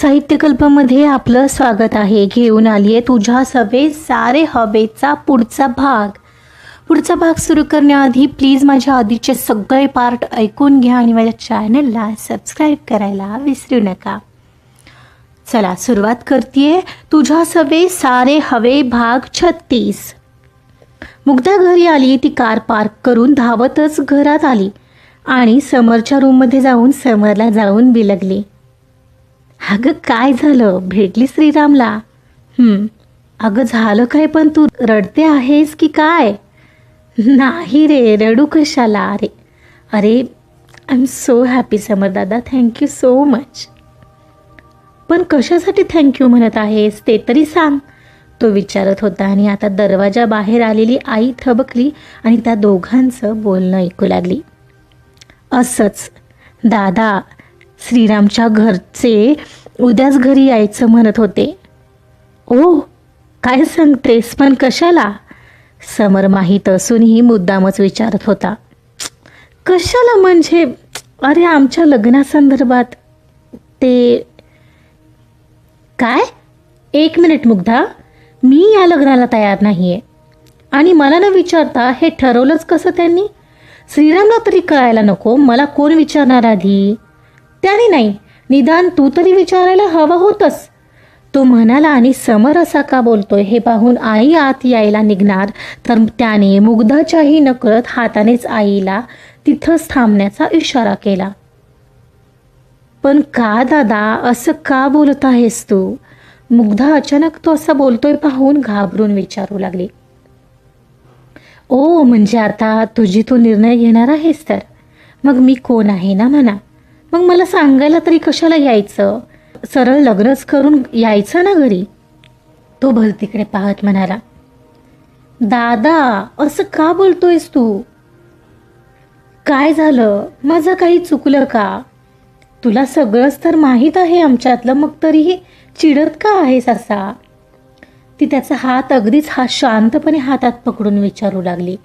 साहित्यकल्पमध्ये आपलं स्वागत आहे. घेऊन आली आहे तुझ्या सवे सारे हवेचा पुढचा भाग. पुढचा भाग सुरू करण्याआधी प्लीज माझ्या आधीचे सगळे पार्ट ऐकून घ्या आणि माझ्या चॅनलला सबस्क्राईब करायला विसरू नका. चला सुरुवात करते तुझ्या सवे सारे हवे भाग छत्तीस. मुग्धा घरी आली ती कार पार्क करून धावतच घरात आली आणि समरच्या रूममध्ये जाऊन समरला जाऊन बिलगली. अगं काय झालं? भेटली श्रीरामला. अगं झालं काय पण तू रडते आहेस की काय? नाही रे रडू कशाला? अरे अरे I am so happy Samar दादा. थँक्यू सो मच पण कशासाठी थँक्यू म्हणत आहेस? ते तरी सांग. तो विचारत होता आणि आता दरवाजा बाहेर आलेली आई थबकली आणि त्या दोघांचं बोलणं ऐकू लागली. असंच. दादा श्रीरामच्या घरचे उद्याच घरी यायचं म्हणत होते. ओ काय सांगतेस? पण कशाला? समर माहीत असूनही मुद्दामच विचारत होता. कशाला म्हणजे? अरे आमच्या लग्नासंदर्भात ते काय? एक मिनिट मुग्धा. मी या लग्नाला तयार नाही आहे आणि मला न विचारता हे ठरवलंच कसं त्यांनी? श्रीरामला तरी कळायला नको. मला कोण विचारणार आधी? त्याने नाही निदान तू तरी विचारायला हवं होतंस. तो म्हणाला आणि समर असा का बोलतोय? हे पाहून आई आत यायला निघणार. तर त्याने मुग्धाच्याही नकळत हातानेच आईला तिथंच थांबण्याचा इशारा केला. पण का दादा असं का बोलत आहेस तू? मुग्धा अचानक तो असं बोलतोय पाहून घाबरून विचारू लागली. ओ म्हणजे आता तुझी तू निर्णय घेणार आहेस तर? मग मी कोण आहे ना म्हणा? मग मला सांगायला तरी कशाला यायचं? सरळ लग्नच करून यायचं ना घरी? तो भलतीकडे पाहत म्हणाला दादा असं का बोलतोयस तू? काय झालं? माझं काही चुकलं का? तुला सगळंच तर माहीत आहे आमच्यातलं मग तरीही चिडत का आहेस असा? ती त्याचा हात अगदीच हा शांतपणे हातात पकडून विचारू लागली.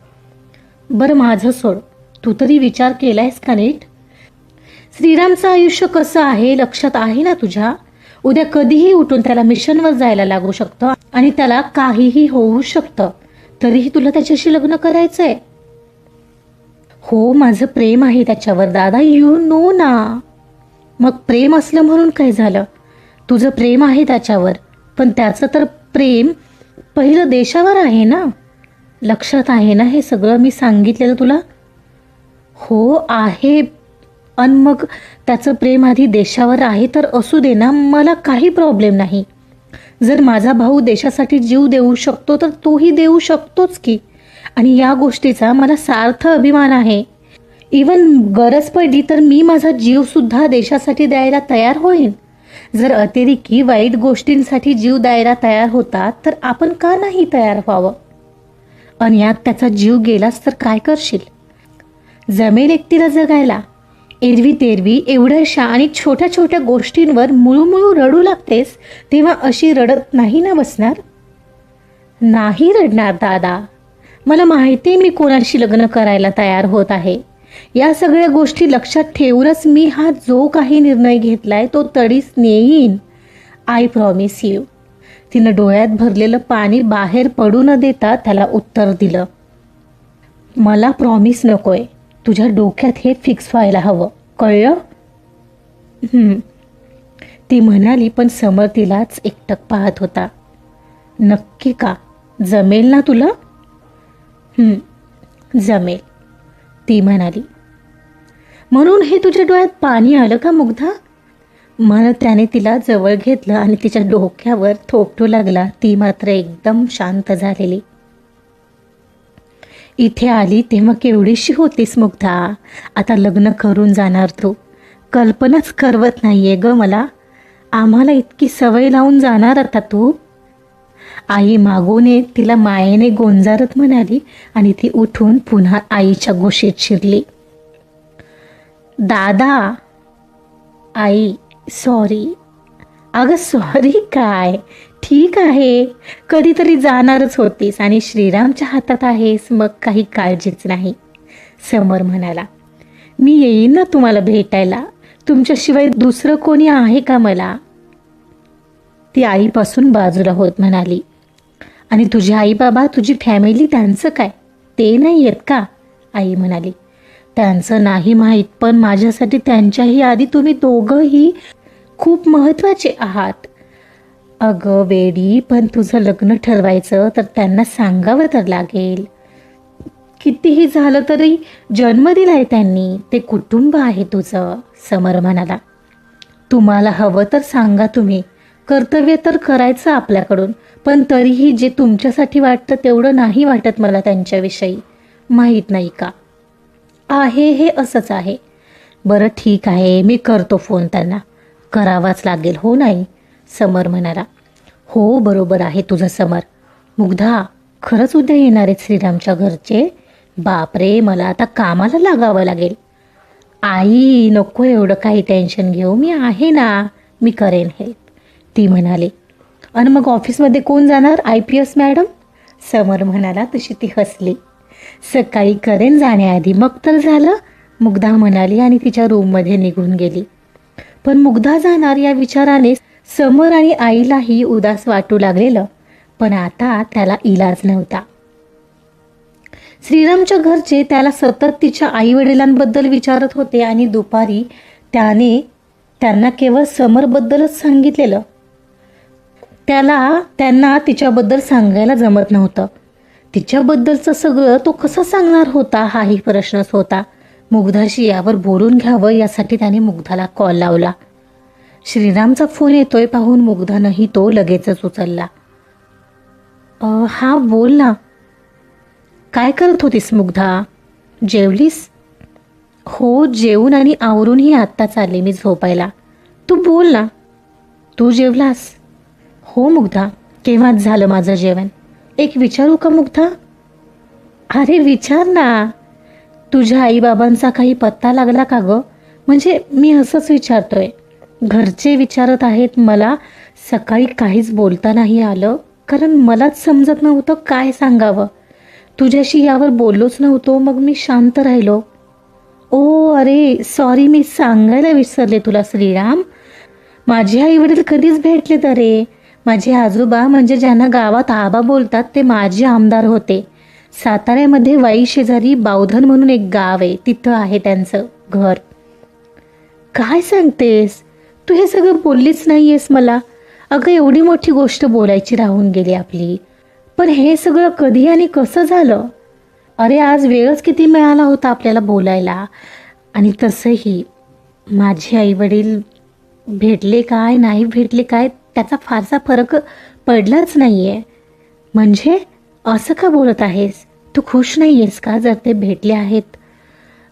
बरं माझं सोड. तू तरी विचार केलायस का नीट? श्रीरामचं आयुष्य कसं आहे लक्षात आहे ना तुझ्या? उद्या कधीही उठून त्याला मिशनवर जायला लागू शकतं आणि त्याला काहीही होऊ शकतं. तरीही तुला त्याच्याशी लग्न करायचंय. हो माझं प्रेम आहे त्याच्यावर. दादा यू नो ना. मग प्रेम असलं म्हणून काय झालं? तुझं प्रेम आहे त्याच्यावर. पण त्याचं तर प्रेम पहिलं देशावर आहे ना? लक्षात आहे ना हे सगळं? मी सांगितलेलं तुला? हो आहे. अन मग त्याचं प्रेम आधी देशावर आहे तर असू दे ना मला काही प्रॉब्लेम नाही. जर माझा भाऊ देशासाठी जीव देऊ शकतो तर तोही देऊ शकतोच की. आणि या गोष्टीचा मला सार्थ अभिमान आहे. इवन गरज पडली तर मी माझा जीवसुद्धा देशासाठी द्यायला तयार होईन. जर अतिरेकी वाईट गोष्टींसाठी जीव द्यायला तयार होतात तर आपण का नाही तयार व्हावं? आणि यात त्याचा जीव गेलास तर काय करशील? जमेल एकटीला जगायला. एरवी तेरवी एवढ्याशा आणि छोट्या छोट्या गोष्टींवर मुळूमुळू रडू लागतेस तेव्हा अशी रडत नाही ना बसणार? नाही रडणार दादा. मला माहिती आहे मी कोणाशी लग्न करायला तयार होत आहे. या सगळ्या गोष्टी लक्षात ठेवूनच मी हा जो काही निर्णय घेतलाय तो तडीच नेईन. आय प्रॉमिस यू तिनं डोळ्यात भरलेलं पाणी बाहेर पडू न देता त्याला उत्तर दिलं. मला प्रॉमिस नकोय. तुझ्या डोक्यात हे फिक्स व्हायला हवं. कळलं? ती म्हणाली पण समर तिलाच एकटक पाहत होता. नक्की का? जमेल ना तुला? जमेल ती म्हणाली. म्हणून हे तुझ्या डोळ्यात पाणी आलं का मुग्धा? म्हणत त्याने तिला जवळ घेतलं आणि तिच्या डोक्यावर थोपटू लागला. ती मात्र एकदम शांत झालेली. इथे आली तेव्हा केवढीशी होतीस मुग्धा? आता लग्न करून जाणार तू. कल्पनाच करवत नाहीये ग मला. आम्हाला इतकी सवय लावून जाणार आता तू. आई मागून येत तिला मायेने गोंजारत म्हणाली आणि ती उठून पुन्हा आईच्या गोशीत शिरली. दादा! आई सॉरी अगं सॉरी काय? ठीक आहे. कधीतरी जाणारच होतीस आणि श्रीरामच्या हातात आहेस मग काही काळजीच नाही. समर म्हणाला मी येईन ना तुम्हाला भेटायला? तुमच्याशिवाय दुसरं कोणी आहे का मला? ती आईपासून बाजूला होत म्हणाली. आणि तुझे आई बाबा तुझी फॅमिली त्यांचं काय? ते नाही आहेत का? आई म्हणाली. त्यांचं नाही माहीत पण माझ्यासाठी त्यांच्याही आधी तुम्ही दोघंही खूप महत्त्वाचे आहात. अगं वेडी पण तुझं लग्न ठरवायचं तर त्यांना सांगावं तर लागेल. कितीही झालं तरी जन्म दिलाय त्यांनी ते कुटुंब आहे तुझं समर म्हणाला. तुम्हाला हवं तर सांगा तुम्ही कर्तव्य तर करायचं आपल्याकडून पण तरीही जे तुमच्यासाठी वाटतं तेवढं नाही वाटत मला त्यांच्याविषयी. माहीत नाही का? आहे हे असंच आहे. बरं ठीक आहे मी करतो फोन त्यांना. करावाच लागेल हो नाही? समर म्हणाला. हो बरोबर आहे तुझं समर. मुग्धा खरंच उद्या येणार आहेत श्रीरामच्या घरचे? बापरे मला आता कामाला लागावं लागेल. आई नको एवढं काही टेन्शन घेऊ. मी आहे ना मी करेन हे. ती म्हणाली. आणि मग ऑफिसमध्ये कोण जाणार? I P S madam? Samar म्हणाला तशी ती हसली. सकाळी करेन जाण्याआधी. मग तर झालं मुग्धा म्हणाली आणि तिच्या रूममध्ये निघून गेली. पण मुग्धा जाणार या विचाराने समर आणि आईलाही उदास वाटू लागलेलं पण आता त्याला इलाज नव्हता. श्रीरामच्या घरचे त्याला सतत तिच्या आई वडिलांबद्दल विचारत होते आणि दुपारी त्याने त्यांना केवळ समरबद्दलच सांगितलेलं. त्याला त्यांना तिच्याबद्दल सांगायला जमत नव्हतं. तिच्याबद्दलचं सगळं तो कसं सांगणार होता हाही प्रश्नच होता. मुग्धाशी यावर बोलून घ्यावं यासाठी त्याने मुग्धाला कॉल लावला. श्रीरामचा फोन येतोय पाहून मुग्धानंही तो लगेचच उचलला. हा बोल ना. काय करत होतीस मुग्धा? जेवलीस? हो जेवून आणि आवरूनही आत्ताच आले मी झोपायला. तू बोल ना. तू जेवलास? हो मुग्धा. केव्हाच झालं माझं जेवण? एक विचारू का मुग्धा? अरे विचार ना. तुझ्या आईबाबांचा काही पत्ता लागला का गं? म्हणजे मी असंच विचारतोय. घरचे विचारत आहेत मला सकाळी काहीच बोलता नाही आलं. कारण मलाच समजत नव्हतं काय सांगावं. तुझ्याशी यावर बोललोच नव्हतो मग मी शांत राहिलो. ओ अरे सॉरी मी सांगायला विसरले तुला श्रीराम. माझे आई वडील कधीच भेटले तरे माझे आजोबा म्हणजे ज्यांना गावात आबा बोलतात ते माझे आमदार होते. साताऱ्यामध्ये वाई शेजारी बावधन म्हणून एक गाव आहे तिथं आहे त्यांचं घर. काय सांगतेस? तू हे सगळं बोललीच नाही आहेस मला. अगं एवढी मोठी गोष्ट बोलायची राहून गेली आपली. पण हे सगळं कधी आणि कसं झालं? अरे आज वेळच किती मिळाला होता आपल्याला बोलायला. आणि तसंही माझे आईवडील भेटले काय नाही भेटले काय त्याचा फारसा फरक पडलाच नाही आहे म्हणजे असं का बोलत आहेस? तू खुश नाही आहेस का जर ते भेटले आहेत?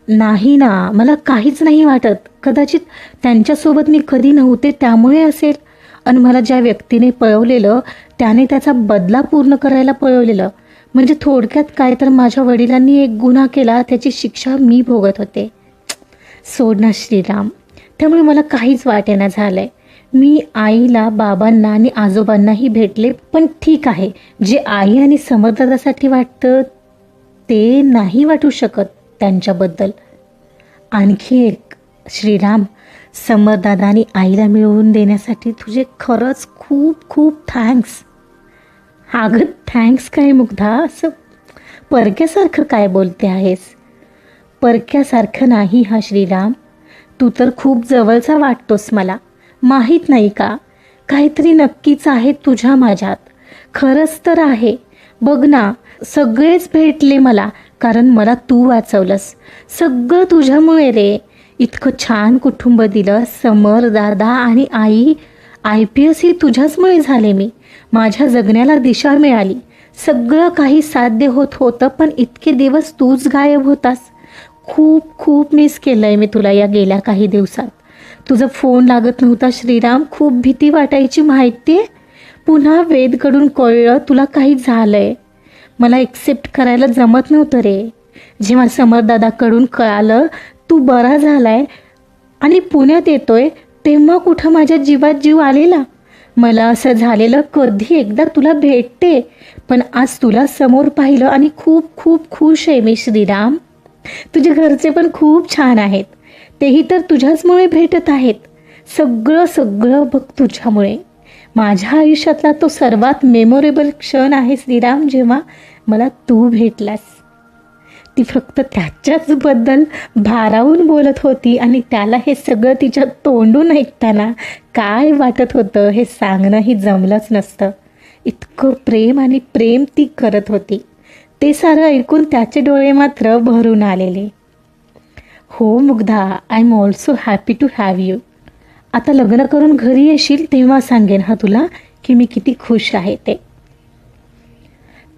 नाही ना मला काहीच नाही वाटत. कदाचित त्यांच्यासोबत मी कधी नव्हते त्यामुळे असेल. आणि मला ज्या व्यक्तीने पळवलेलं त्याने त्याचा बदला पूर्ण करायला पळवलेलं. म्हणजे थोडक्यात काय तर माझ्या वडिलांनी एक गुन्हा केला त्याची शिक्षा मी भोगत होते. सोड ना श्रीराम. त्यामुळे मला काहीच वाटेना झालं आहे मी आईला बाबांना आणि आजोबांनाही भेटले पण ठीक आहे. जे आई आणि समर्थतासाठी वाटतं ते नाही वाटू शकत. त्यांच्याबद्दल. आणखी एक श्रीराम समरदादानी आईला मिळवून देण्यासाठी तुझे खरंच खूप खूप थँक्स अगं थँक्स काय मुग्धा? असं परक्यासारखं काय बोलते आहेस? परक्यासारखं नाही हा श्रीराम. तू तर खूप जवळचा वाटतोस मला. माहीत नाही का? काहीतरी नक्कीच आहे तुझ्या माझ्यात. खरंच तर आहे. बघ ना सगळेच भेटले मला कारण मला तू वाचवलंस. सगळं तुझ्यामुळे रे. इतकं छान कुटुंब दिलं समर दादा आणि आई. आय पी एस ही तुझ्याचमुळे झाले मी. माझ्या जगण्याला दिशा मिळाली. सगळं काही साध्य होत होतं पण इतके दिवस तूच गायब होतास. खूप खूप मिस केलं आहे मी तुला या गेल्या काही दिवसात. तुझा फोन लागत नव्हता श्रीराम. खूप भीती वाटायची माहिती आहे पुन्हा वेदकडून कळलं तुला काही झालं आहे मला एक्सेप्ट करायला जमत नव्हतं रे. जेव्हा समरदादाकडून कळालं तू बरा झालाय आणि पुण्यात येतोय तेव्हा कुठं माझ्या जीवात जीव आलेला? मला असं झालेलं कधी एकदा तुला भेटते पण आज तुला समोर पाहिलं आणि खूप खूप खुश आहे मी श्रीराम. तुझे घरचे पण खूप छान आहेत. तेही तर तुझ्याचमुळे भेटत आहेत. सगळं सगळं बघ तुझ्यामुळे. माझ्या आयुष्यातला तो सर्वात मेमोरेबल क्षण आहे श्रीराम जेव्हा मला तू भेटलास. ती फक्त त्याच्याचबद्दल भारावून बोलत होती आणि त्याला हे सगळं तिच्या तोंडून ऐकताना काय वाटत होतं हे सांगणंही जमलंच नसतं. इतकं प्रेम आणि प्रेम ती करत होती. ते सारं ऐकून त्याचे डोळे मात्र भरून आलेले. हो Mugdha I am also happy to have you आता लग्न करून घरी येशील तेव्हा सांगेन हा तुला की मी किती खुश आहे ते.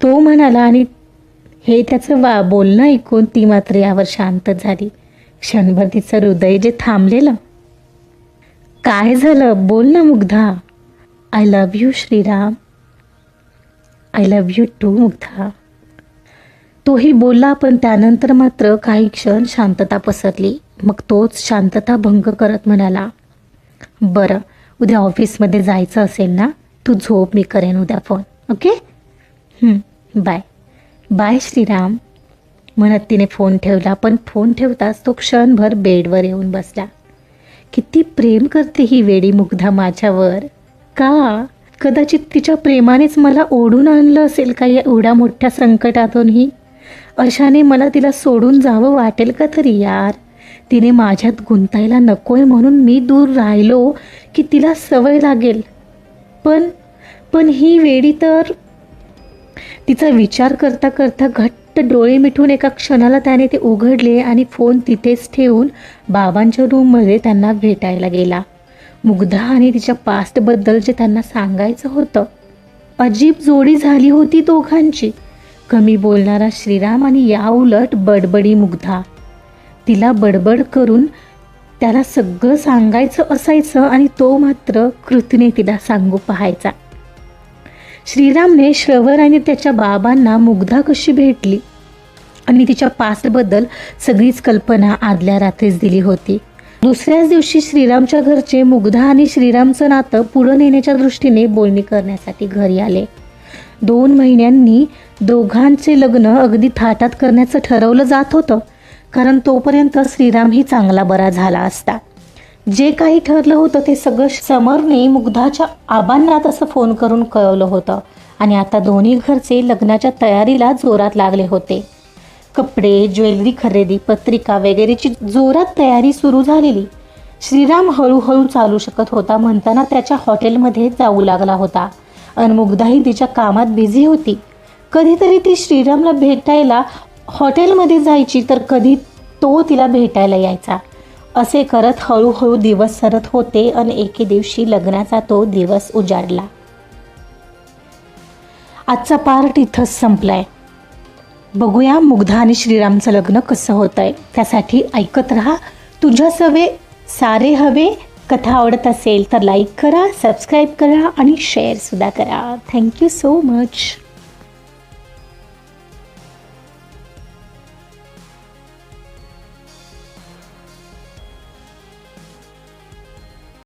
तो म्हणाला आणि हे त्याचं वा बोलणं ऐकून ती मात्र यावर शांत झाली. क्षणभर तिचं हृदय जे थांबलेलं. काय झालं? बोल ना Mugdha. I love you Shriram. I love you too Mugdha. तोही बोलला पण त्यानंतर मात्र काही क्षण शांतता पसरली. मग तोच शांतता भंग करत म्हणाला बरं उद्या ऑफिसमध्ये जायचं असेल ना तू झोप मी करेन उद्या phone okay bye bye Shriram. म्हणत तिने फोन ठेवला पण फोन ठेवताच तो क्षणभर बेडवर येऊन बसला. किती प्रेम करते ही वेडी मुग्धा माझ्यावर. का? कदाचित तिच्या प्रेमानेच मला ओढून आणलं असेल का या एवढ्या मोठ्या संकटातूनही? अशाने मला तिला सोडून जावं वाटेल का तरी यार? तिने माझ्यात गुंतायला नकोय म्हणून मी दूर राहिलो की तिला सवय लागेल. पण पण ही वेळी तर तिचा विचार करता करता घट्ट डोळे मिठून एका क्षणाला त्याने ते उघडले आणि फोन तिथेच ठेवून बाबांच्या रूममध्ये त्यांना भेटायला गेला. मुग्धा आणि तिच्या पास्टबद्दल जे त्यांना सांगायचं होतं. अजीब जोडी झाली होती दोघांची. कमी बोलणारा श्रीराम आणि या उलट बडबडी मुग्धा. तिला बडबड करून त्याला सगळं सांगायचं असायचं आणि तो मात्र कृतीने तिला सांगू पाहायचा. श्रीरामने श्रवर आणि त्याच्या बाबांना मुग्धा कशी भेटली? आणि तिच्या पास्टबद्दल सगळीच कल्पना आदल्या रात्रीच दिली होती. दुसऱ्याच दिवशी श्रीरामच्या घरचे मुग्धा आणि श्रीरामचं नातं पुढं नेण्याच्या दृष्टीने बोलणी करण्यासाठी घरी आले. दोन महिन्यांनी दोघांचे लग्न अगदी थाटात करण्याचं ठरवलं जात होतं. कारण तोपर्यंत श्रीरामही चांगला बरा झाला असता. जे काही ठरलं होतं ते सगळं समरने मुग्धाच्या आबांना तसं फोन करून कळवलं होतं. आणि आता दोन्ही घरचे लग्नाच्या तयारीला जोरात लागले होते. कपडे ज्वेलरी खरेदी पत्रिका वगैरेची जोरात तयारी सुरू झालेली. श्रीराम हळूहळू चालू शकत होता म्हणताना त्याच्या हॉटेलमध्ये जाऊ लागला होता. आणि मुग्धाही तिच्या कामात बिझी होती. कधीतरी ती श्रीरामला भेटायला हॉटेलमध्ये जायची तर कधी तो तिला भेटायला यायचा. असे करत हळूहळू दिवस सरत होते आणि एके दिवशी लग्नाचा तो दिवस उजाडला. आजचा पार्ट इथंच संपलाय. बघूया मुग्धा आणि श्रीरामचं लग्न कसं होत आहे त्यासाठी ऐकत राहा. तुझ्या सवे सारे हवे. कथा आवडत असेल तर लाईक करा सबस्क्राईब करा आणि शेअरसुद्धा करा. Thank you so much